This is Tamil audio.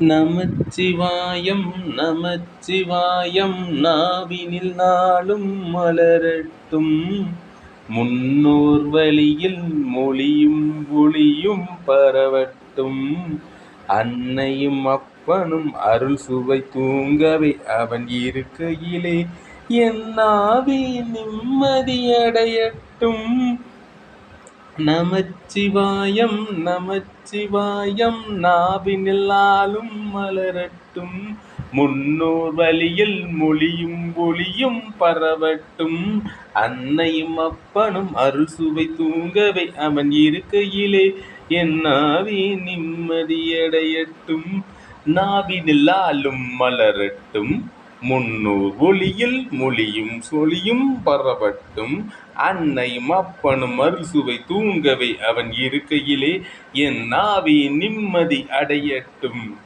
நமச்சிவாயம் நமச்சிவாயம் நாவினில் நாளும் மலரட்டும். முன்னோர் வழியில் மொழியும் ஒளியும் பரவட்டும். அன்னையும் அப்பனும் அருள் சுவை தூங்கவே அவன் இருக்கையிலே. என் நாவி நிம்மதியடையட்டும் நமச்சிவாயம் நமச்சிவாயம் நாவினில் நாளும் மலரட்டும். முன்னோர் வழியில் மொழியும் ஒளியும் பரவட்டும். அன்னையும் அப்பனும் அறுசுவை தூங்கவை அவன் இருக்கையிலே என் நாவி நிம்மதியடையட்டும். நாவினில் நாளும் மலரட்டும். முன்னூர் ஒளியில் மொழியும் சொலியும் பரவட்டும். அன்னை மப்பனும் அருள் சுவை தூங்கவே அவன் இருக்கையிலே என் நாவி நிம்மதி அடையட்டும்.